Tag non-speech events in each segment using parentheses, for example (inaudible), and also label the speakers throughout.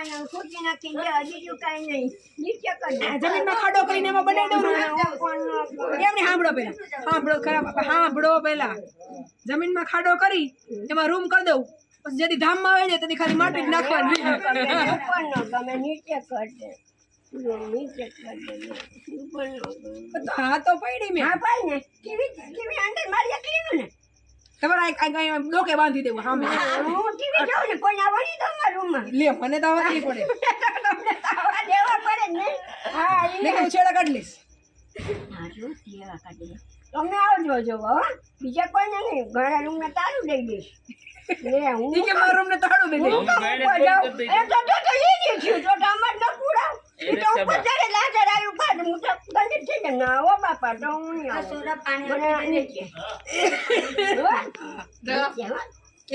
Speaker 1: આ ખોટી નાખી બીજું કાંઈ નહીં. નીચે કરી
Speaker 2: જમીનમાં ખાડો કરીને એમાં બનાવી દઉં એમની સાંભળો પેલા સાંભળો ખરા સાંભળો પેલા જમીનમાં ખાડો કરી એમાં રૂમ કરી દઉં. પછી જેથી ધામમાં આવે ને તેથી ખાલી માટી જ નાખવાની.
Speaker 1: ગમે નીચે
Speaker 2: હા તો પડી મેં.
Speaker 1: હા ને કેવી કેવી અંદર મારી ને?
Speaker 2: તમારે આ- આ- આ ડોકે બાંધી દેવું સામે
Speaker 1: હું ટીવી જોઉં ને કોઈ આવવાની તો મારા રૂમમાં
Speaker 2: લે મને તો આવવા નહીં પડે (laughs)
Speaker 1: તમને તો આવવા દેવા પડે ને હા
Speaker 2: છેડા કાઢી લઈશ
Speaker 1: કાઢી. આવજો જોવો હો. બીજા કોઈને નહીં ઘણા રૂમને તારું દઈ દઈશ લે હું
Speaker 2: કે મારા રૂમને તાળું દઈ દે
Speaker 1: હું તો જાઉં. એ તો તો તો જ થયું. તો તો ન પૂરાવ.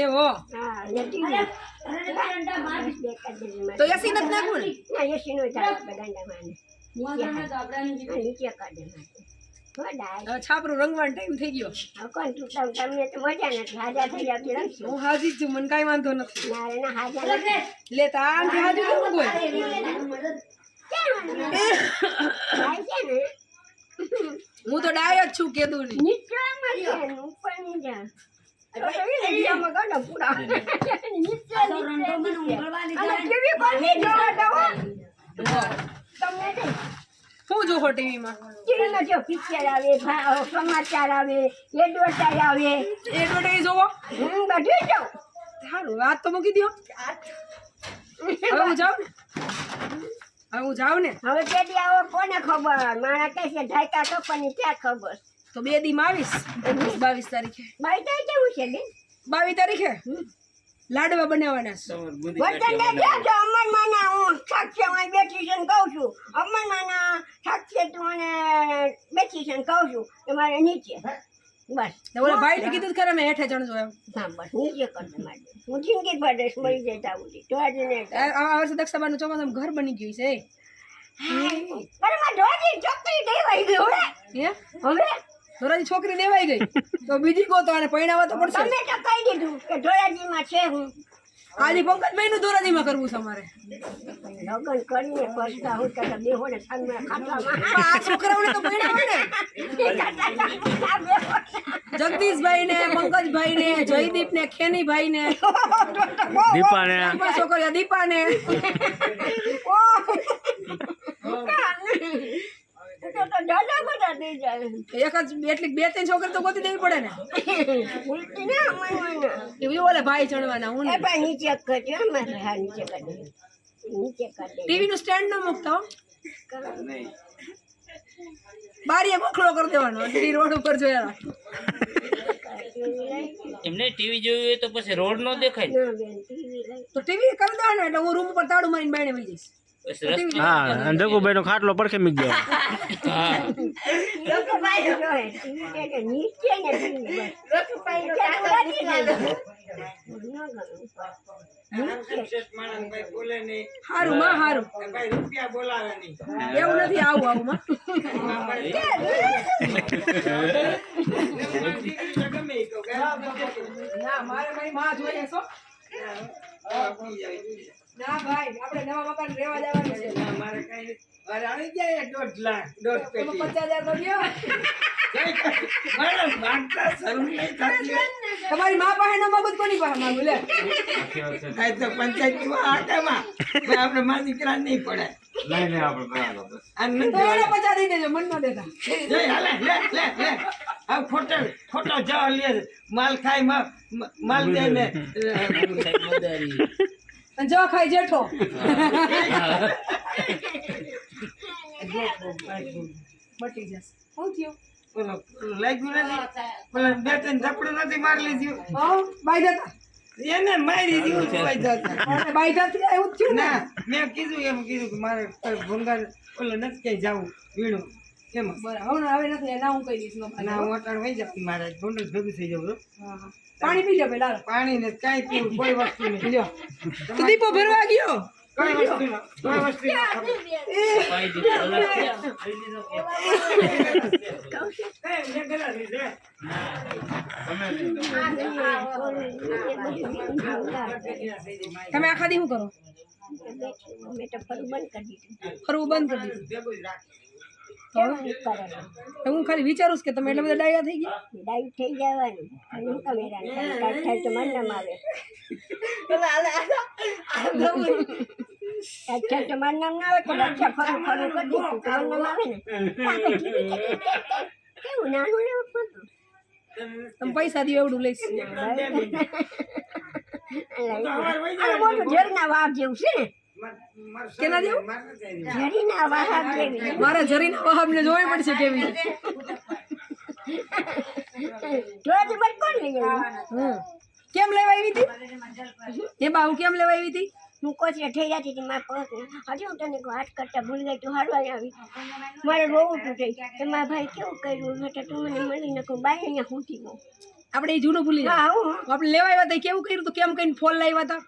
Speaker 2: એવો
Speaker 1: લે.
Speaker 2: તો નથી નાખવું ને?
Speaker 1: ના, નો ચાલે માને. નીચે કાઢે.
Speaker 2: છાપરું રંગવાનો ટાઈમ થઈ ગયો.
Speaker 1: તમને તો મજા નથી. થઈ
Speaker 2: હું હાજી છું મને કાંઈ વાંધો નથી.
Speaker 1: ના રે ના
Speaker 2: હું તો ડાય જ છું કેદું ની. શું જોવો ટીવીમાં?
Speaker 1: TV જો પિક્ચર આવે સમાચાર આવે એડવર્ટાઈઝ આવે
Speaker 2: એડવર્ટાઈઝ જોવો?
Speaker 1: હું બધું જોઉં
Speaker 2: સારું વાત તો મૂકી દો હવે હું જાઉં? હવે હું જાઉં ને?
Speaker 1: હવે તેથી આવો કોને ખબર? મારા કહે છે ઢાકા કપની ક્યાં ખબર?
Speaker 2: તો બે દી આવીશ. એકવીસ બાવીસ તારીખે.
Speaker 1: બાઈ તો કેવું છે બેન
Speaker 2: બાવીસ તારીખે? લાડવા બનાવવાના છે.
Speaker 1: વતન ને જો જો અમન માના હું સાક્ષી હું બેઠી છું ને કહું છું. અમન માના સાક્ષી તું મને બેઠી છું ને કહું છું તમારે મારે નીચે. બસ.
Speaker 2: તો ઓલા કીધું ખરા મેં હેઠે ચણજો એમ.
Speaker 1: હા બસ નીચે કરી દે મારે. હું જિંદગી પડેશ મરી જતા સુધી તો આજે ને
Speaker 2: આ આ વર્ષે દક્ષાબાનું ચોમાસામાં ઘર બની ગયું છે
Speaker 1: પણ માં ધોજી ચોકરી દેવાઈ ગઈ હવે
Speaker 2: હે?
Speaker 1: હવે?
Speaker 2: ધોરાજી છોકરી દેવાઈ ગઈ. તો બીજી કો તો પૈણાવા તો પડશે.
Speaker 1: તમે તો કહી દીધું કે ધોરાજીમાં છે હું.
Speaker 2: આજે પંકજભાઈ નું ધોરાજીમાં કરવું તમારે
Speaker 1: લગન કરીને પછતા હું તો બેહો ને સામે ખાટલામાં
Speaker 2: આ છોકરાઓને તો પરણાવે ને? જગદીશભાઈ ને પંકજભાઈ ને જયદીપ ને ખેનીભાઈ ને
Speaker 3: દીપાને.
Speaker 2: ને છોકરીઓ દીપા ને એક જ એટલી બે ત્રણ છોકરી તો ગોતી દેવી પડે ને એવી ઓલે ભાઈ ચણવાના હું ને
Speaker 1: નીચે કરજો અમારે હા નીચે કરી નીચે કરી
Speaker 2: ટીવી નું સ્ટેન્ડ ન મૂકતા હો. બારીએ ગોખલો કરી દેવાનો ટી રોડ ઉપર જોયા
Speaker 3: એમને ટીવી જોયું હોય તો પછી રોડ નો દેખાય
Speaker 1: ના. બેન ટીવી લઈ.
Speaker 2: તો ટીવી કરી દેવાનો એટલે હું રૂમ ઉપર તાળું મારીને બાયણે વહી જઈશ.
Speaker 3: પછી રસ્તો હા અને જગુભાઈ નો ખાટલો પડખે મીક ગયો હા
Speaker 1: લોકો ભાઈ જોહે ટીવી કે કે નીચે ને ટીવી બસ રસુભાઈ નો કાકો નથી
Speaker 2: હારું. એવું નથી આવું આવું માં. ના મારે મારી માં જોઈએ છો ના ભાઈ આપણે નવા મકાન રહેવા જવાનું છે. તમે પચાસ હજાર તો દ્યો. તમારી મા પાસે ન મગજ કોની પાસે માંગુ? લે.
Speaker 4: આપણે માં દીકરા નહીં પડે. આ નથી
Speaker 2: તો એને પચાસ દઈ દેજો મન ન દેતા.
Speaker 4: જય, હાલે, લે, લે, લે. આ ખોટો ખોટો જવા લે. માલ ખાય મા- મા- માલ દે ને (laughs)
Speaker 2: જો ખાઈ જેઠો. બટી જશે. શું થયું?
Speaker 4: ઓલો ઓલો લાગ્યું નથી? ઓલો બે ત્રણ ઝપડું નથી મારી લીધું?
Speaker 2: હા બાઈ જતા.
Speaker 4: એને મારી દીધું કોઈ જતા.
Speaker 2: બાઈ જતી એવું થયું ને?
Speaker 4: ના મેં કીધું એમ કીધું કે મારે ભંગાર ઓલો નથી ક્યાંય જવું વીણું. એમાં
Speaker 2: બરાબર. હવે નથી ના હું કહી દઈશ નો
Speaker 4: અને હું અટાણ વહી જાઉં. મારે ભેગું થઈ જવું છું.
Speaker 2: હા, હા. પાણી પી લો પેલા
Speaker 4: પાણી ને કાંઈ પીવું કોઈ વસ્તુ નહીં.
Speaker 2: લ્યો. તો દીપો ભરવા ગયો.
Speaker 4: કોઈ વસ્તુ નહીં કોઈ વસ્તુ નહીં
Speaker 3: પાઈ દીધો અલગ થયા.
Speaker 4: એ, મેં કરેલું છે.
Speaker 2: તમે આખા દી શું કરો?
Speaker 1: ફરવું બંધ કરી દીધું.
Speaker 2: ફરવું બંધ કરી દીધું. તો હું ખાલી વિચારું છું કે તમે એટલા બધા ડાયા થઈ ગયા?
Speaker 1: ડાયું થઈ જવાનું. હું કમેરા કાંઈ થાય તો મને નામ આવે અચ્છા તો મારું નામ ના આવે તો અચ્છા ફરું ફરું કરી દીધું મારું નામ આવે ને આપણે જીવી શકીએ. કેવું નાનું ને
Speaker 2: તમે પૈસા દો એવડું લઈશ.
Speaker 1: મોટું ઝેરના વાઘ જેવું છે ને.
Speaker 2: કેના જેવું?
Speaker 4: માર.
Speaker 1: ઝેરીના વાઘ જેવી
Speaker 2: મારા જરીના વહાબને જોવી પડશે કેવી. કેમ લેવા આવી હતી? એ બાહુ કેમ લેવા આવી હતી?
Speaker 1: હું કોચરે થઈ જતી હતી મારા પગ હજી હું તને કહું, હાથ કરતા ભૂલી ગઈ તું હારવા આવી. મારે રોવું તું થઈ તો મારા ભાઈ કેવું કર્યું? એટલે તું મને મળી નકું બાઈ અહીંયા હું ગયું
Speaker 2: આપણે એ જૂનું ભૂલી જાય
Speaker 1: હા હું.
Speaker 2: આપણે લેવા આવ્યા હતા કેવું કર્યું તું? કેમ કઈને ફોન લાવ્યા હતા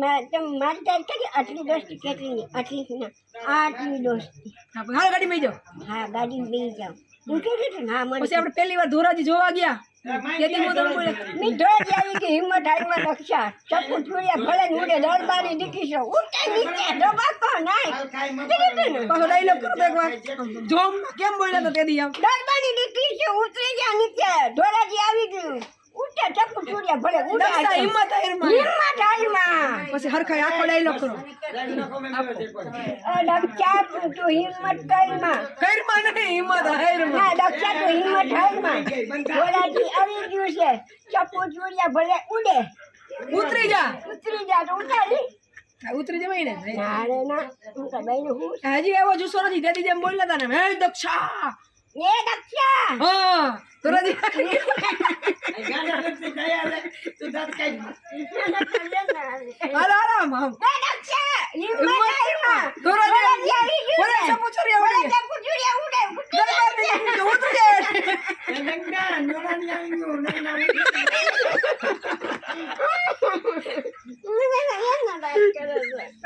Speaker 1: મારી તારી કરી આટલી દોસ્તી કેટલી આટલી ના. આટલી દોસ્તી.
Speaker 2: હા ગાડી માં જાઓ.
Speaker 1: હા ગાડી બેસી જાઉં હું કીધું હતું હા મને
Speaker 2: પછી આપણે પહેલી વાર ધોરાજી જોવા ગયા. તેથી હું તમને બોલે
Speaker 1: મેં ધોઈ આવી કે હિંમત હારીમાં રક્ષા ચપ્પુ ભલે ને ઉડે દરબારી દીકરી નીચે નાય.
Speaker 4: હાલ કાંઈ મત
Speaker 1: કીધું હતું ને.
Speaker 2: પાછો ડાયલોગ કરો તો એકવાર. જોમ. કેમ બોલ્યા હતા તેથી
Speaker 1: દરબારી દીકરી છે ઉતરી ગયા નીચે. ધોરાજી આવી ગયું. ચપ્પુ ચૂડિયા ભલે ઉડે
Speaker 2: દક્ષા હિંમત હારમાં
Speaker 1: હિંમત હારીમાં
Speaker 2: પછી હરખાઈ આખો ડાયલોગ કરો.
Speaker 4: ગાડીનો comment કર્યો છે એકવાર.
Speaker 1: દક્ષા તું હિંમત કરીમાં
Speaker 2: કઈરમાં નહીં હિંમત હારમાં
Speaker 1: ના દક્ષા તું હિંમત હારીમાં ધોરાજી આવી ગયું છે. ચપ્પુ ચૂડિયા ભલે ઉડે.
Speaker 2: ઉતરી જા.
Speaker 1: ઉતરી જા તો ઉતારી.
Speaker 2: ઉતરી જવાય ને.
Speaker 1: ના ના. હું તો બેન હું.
Speaker 2: હજી એવો જુસ્સો નથી. તેથી જેમ બોલ્યા હતા ને હે દક્ષા.
Speaker 1: એ દક્ષા
Speaker 2: હા ધોરાજી
Speaker 4: અહીં ગાડી નથી તૈયાર છે. તું દાંત કાઢ.
Speaker 2: હાલો આરામ આમ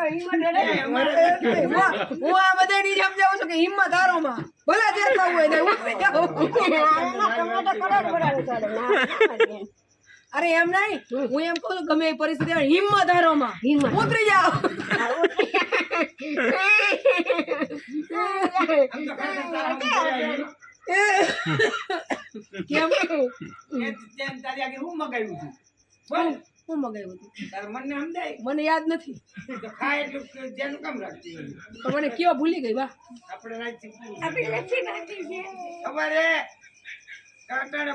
Speaker 2: ની? હું આ બધાની સમજાવું છું કે હિંમત હારો માં ભલે જે થવું હોય તે ઉતરી જાઓ અરે એમ નહીં હું એમ કહું ગમે એ પરિસ્થિતિ આવે હિંમત હારો માં
Speaker 1: હિંમત.
Speaker 2: ઉતરી જાઓ. કેમ?
Speaker 4: તારી આગળ હું મગાવ્યું હતું?
Speaker 2: હું મગાવ્યું હતું.
Speaker 4: મને સમજાય?
Speaker 2: મને યાદ નથી.
Speaker 4: ખાય એટલું ધ્યાન કેમ રાખતી
Speaker 2: તો મને કયો ભૂલી ગઈ વાહ.
Speaker 4: આપણે? કાંટાને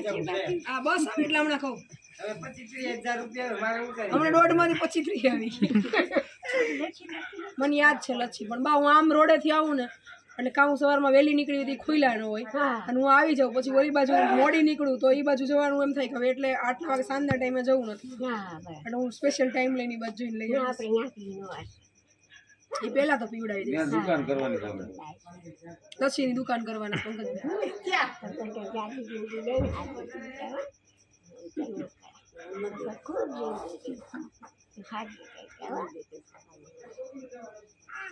Speaker 4: જવું છે.
Speaker 2: આ બસ આવે એટલે હમણાં કહું
Speaker 4: હવે પચીસ ત્રીસ હજાર રૂપિયા મારે ઉતારી
Speaker 2: હમણાં આવી. મને યાદ છે લચ્છી પણ બા હું આમ રોડેથી આવું ને એટલે કાં હું સવારમાં વહેલી નીકળી હતી ખુલ્લા ન હોય. અને હું આવી જાઉં પછી ઓલી બાજુ મોડી નીકળું તો એ બાજુ જવાનું એમ થાય કે હવે એટલે આટલા વાગે સાંજના ટાઈમે જવું નથી. એટલે હું સ્પેશિયલ ટાઈમ લઈને બાજુ જોઈને લઈ એ પહેલા તો પીવડાવી દે. દુકાન કરવાની
Speaker 1: લસ્સીની દુકાન કરવાના Pankaj.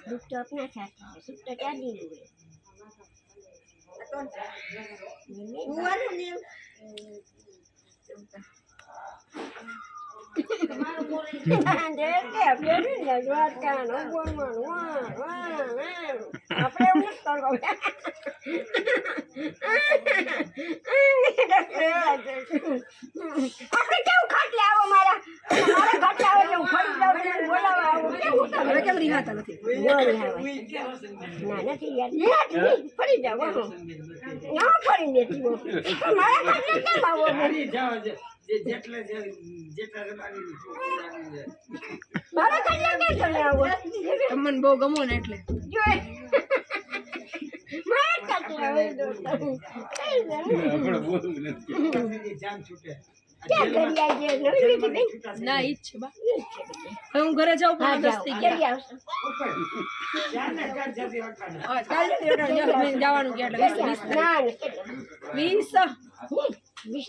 Speaker 1: Dokter aku ya saya tahu sudah jadi. Atau ini. Buat ini. Sudah. ફરી
Speaker 2: નથી
Speaker 1: નથી જાવ ફરી દેતી મારા ખાટલે કેમ આવો
Speaker 4: જેટલે
Speaker 2: તમને બહુ ગમો ને એટલે.
Speaker 1: દોસ્ત
Speaker 2: ના ઈ જ છે હું ઘરે જાઉં પણ દસ
Speaker 1: જાઓ.
Speaker 2: થઈ ગયા.
Speaker 1: ક્યારે આવશો
Speaker 4: ઉપર જાનને કાઢ જતી વખતે.
Speaker 2: હવે કાલે જવાનું જવાનું કે એટલે વીસ? વીસ.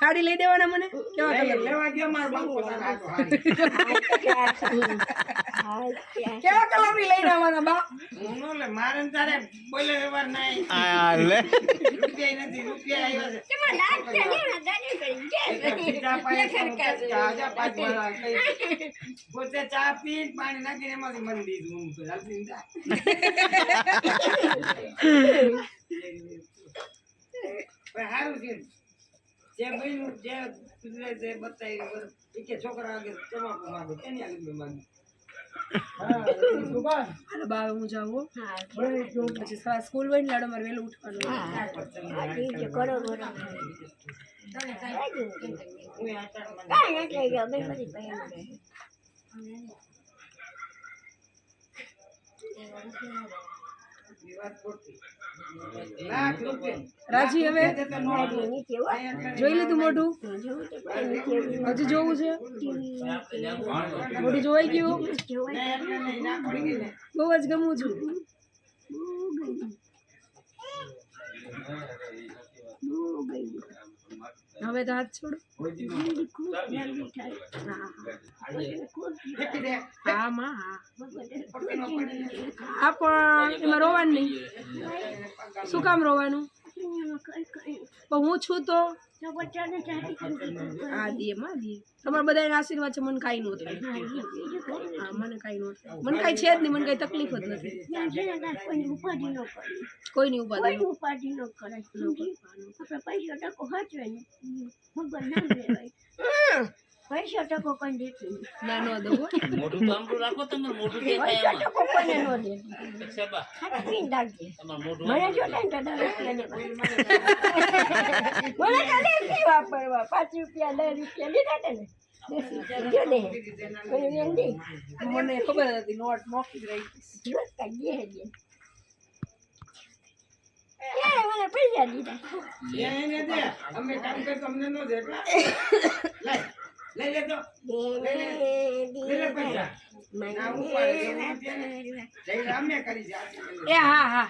Speaker 2: સાડી લઈ દેવાના મને? કેવા કલર?
Speaker 4: લેવા ગયા માર બાપુ.
Speaker 2: કેવા કલરની લઈ આવવાના બા?
Speaker 4: હું નો લે મારે તારે બોલે વ્યવહાર નહીં
Speaker 3: આ લે.
Speaker 4: રૂપિયા નથી રૂપિયા આવ્યા છે.
Speaker 1: તમારે લાગશે છે ને ગાડી કરી.
Speaker 4: કે વાળા કઈ. પોતે ચા પી પાણી નાખીને એમાંથી મરી દીધું. હું તો હાલતી જા. (laughs) પણ સારું છે જે બન્યું જે કુદરતે બતાવ્યું બસ, ઈ કે છોકરા આગળ તમાકુ માંગે. તેની આગળ મેં માંગ્યું.
Speaker 2: હાલો બા હવે હું જાઉં હો.
Speaker 1: હા
Speaker 2: પછી સવારે સ્કૂલ હોય ને લાડો મારે વહેલું ઉઠવાનું
Speaker 1: હા દીજો કરો કરો
Speaker 4: હું આ ચાટમાં
Speaker 1: કાંઈ નથી લઈ જાઓ બેન બધી પૈયા મળે
Speaker 4: ઈ વાત ખોટી.
Speaker 2: રાજી હવે? જોઈ લીધું મોઢું? હજી જોવું છે? મોઢું જોવાઈ ગયું. બહુ જ ગમું છું. હવે તો હાથ છોડો. હા માં હા. પણ એમાં રોવાનું નહીં. શું કામ રોવાનું? હું છું તો? તમારા બધાના આશીર્વાદ છે મને કાંઈ ન થાય હા મને કાંઈ નહોતું. મન મને કાંઈ છે જ નહીં મને કાંઈ તકલીફ જ નથી.
Speaker 1: કોઈ ઉપાધિ ન
Speaker 2: કોઈની ઉપાધિ
Speaker 1: ઉપાધિ ન કરે પૈસા ટકો હાચવે ને. ભગવાન નામ લેવાય. પૈસા ટકો કોઈ દેતી
Speaker 2: ના ન
Speaker 5: રાખો
Speaker 1: પૈસા ટકો કોઈને ન દેતી
Speaker 5: સેબા.
Speaker 1: હાચવીને રાખજે.
Speaker 5: તમારું
Speaker 1: મને જો ને તો દસ રૂપિયા મને તો વાપરવા પાંચ રૂપિયા દસ રૂપિયા લીધા હતા ને. જો દે. મને
Speaker 2: ખબર હતી નોટ મોકલી રહી
Speaker 1: દે મને પૈસા દીધા.
Speaker 4: અમે કામ કરીએ તમને નો ન દે. (laughs) લઈ. લઈ લે તો.
Speaker 1: દે
Speaker 4: લઈ લે પૈસા.
Speaker 2: એ હા હા.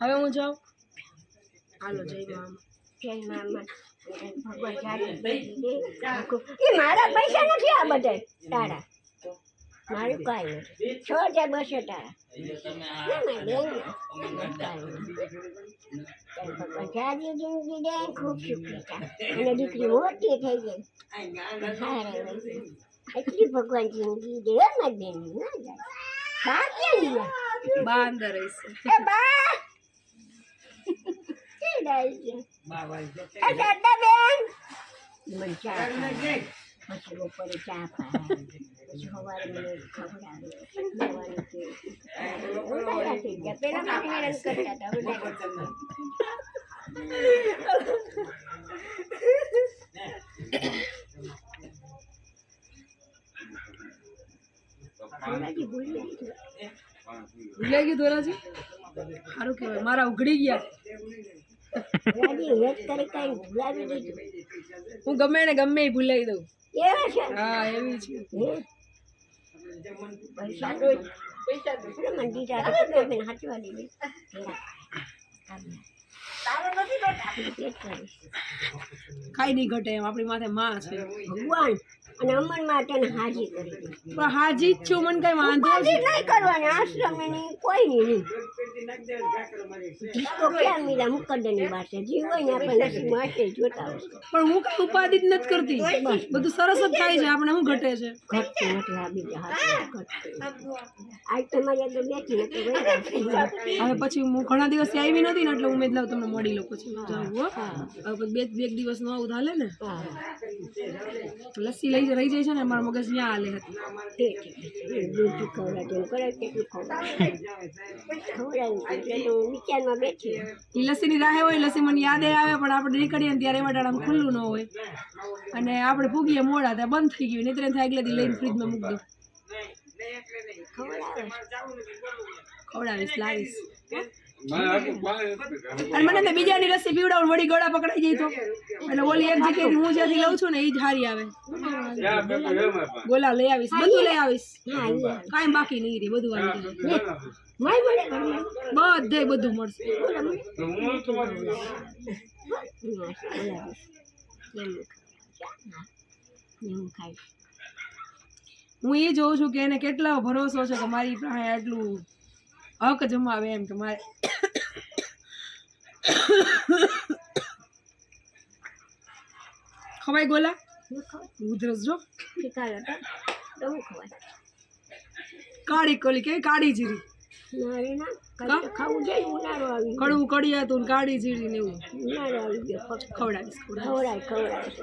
Speaker 2: હવે હું જાઉં? હાલો જય મામા
Speaker 1: જય મામા એ મારા પૈસા નથી આ બધા. તારા. મારું કાંઈ નથી છ હજાર બસો તારા જિંદગી દે ખૂબ સુખી અને દીકરી મોટી થઈ ગઈ. એટલી ભગવાન જિંદગી દે મારી બેન ના જાય. બા ક્યાં ગયા
Speaker 2: બા અંદર
Speaker 1: એ બા! કે ડાય છે
Speaker 4: બાવા છે.
Speaker 1: એ દાદા બેન! મને ચા. પછી બપોરે ચા પછી સવારે મને ખવડાવે જવાનું કે ઉડાડ્યા થઈ ગયા પેલા મારી હેરાન કરતા હતા હવે ના. હમણાંથી ભૂલી ગઈ.
Speaker 2: ભૂલાઈ ગયું દોરાજી સારું કહેવાય મારા ઉઘડી ગયા હું ગમે ને ગમે એ ભૂલાઈ દઉં હા એવી છે?
Speaker 1: પૈસા
Speaker 2: કાંઈ નહીં ઘટે એમ આપણી માથે માં છે.
Speaker 1: ભગવાન. અને અમન માટે હાજી કરી દે
Speaker 2: પણ હાજી જ છું મને કઈ વાંધો
Speaker 1: નહીં કરવાની આશ્રમ એની કોઈ નહીં. તો ક્યાં મીરા મુકદ્દરની વાત જીવ હોય ને આપણે નસીબમાં હશે જોતા હોય
Speaker 2: પણ હું કઈ ઉપાધિ જ નથી કરતી. બધું સરસ જ થાય છે આપણે શું ઘટે છે?
Speaker 1: ઘટતું નથી આ બીજા આજ તમારી આગળ બેઠી ને
Speaker 2: હવે પછી હું ઘણા દિવસ આવી નથી ને એટલે ઉમેદ લાવ તમને મળી લો પછી. જાઉં બે બે દિવસ નો આવું હાલે ને. લસ્સી લઈ રહી જાય છે ને, મારા મગજ ત્યાં હાલે હતી
Speaker 1: દૂધ
Speaker 2: લસ્સીની રાહે હોય લસ્સી મને યાદ આવે, પણ આપણે નીકળીએ ને ત્યારે એવા ટાણામાં ખુલ્લું ન હોય. અને આપણે ભૂગીએ મોડા, ત્યાં બંધ થઈ ગયું નહીં થાય એટલે લઈને ફ્રીજમાં મૂકી દઉં. ખવડાવીશ, લાવીશ. અને મને તો બીજાની રસી પીવડાવું વળી ગળા પકડાઈ જાય તો. એટલે ઓલી એક જગ્યાએ હું જ્યાંથી લઉં છું ને એ જ હારી આવે. ગોલા લઈ આવીશ બધું લઈ આવીશ. કાંઈ બાકી નહીં રહે બધું આવી બધે બધું મળશે.
Speaker 1: એવું
Speaker 2: હું એ જોઉં છું કે એને કેટલો ભરોસો છે કે મારી પાસે આટલું હક જમાવે એમ કે મારે ખવાય ગોલા? ઉધરસ જો. કાળી કોલી કે કાળી જીરી. કડવું કડી ને કાળી જીરી ને એવું ખવડાવીશ ખવડાવીશ.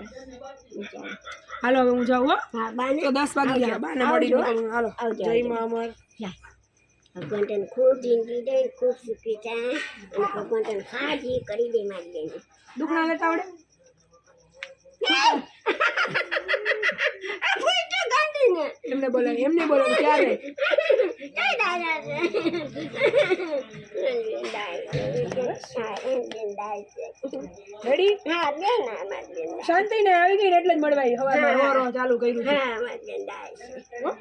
Speaker 2: હાલો હવે હું જાઉં તો દસ વાગી ગયા બાને મળી હાલો. જય. મા અમર.
Speaker 1: ભગવાન ખૂબ જિંદગી દે ખૂબ સુખી થાય અને ભગવાન તને હાજી કરી દે મારી બેન.
Speaker 2: દુખણા લેતા આવડે? એમને બોલે એમને બોલે ક્યારે શાંતિ ને આવી ગઈ એટલે જ મળવાય. રો ચાલુ કર્યું
Speaker 1: હા.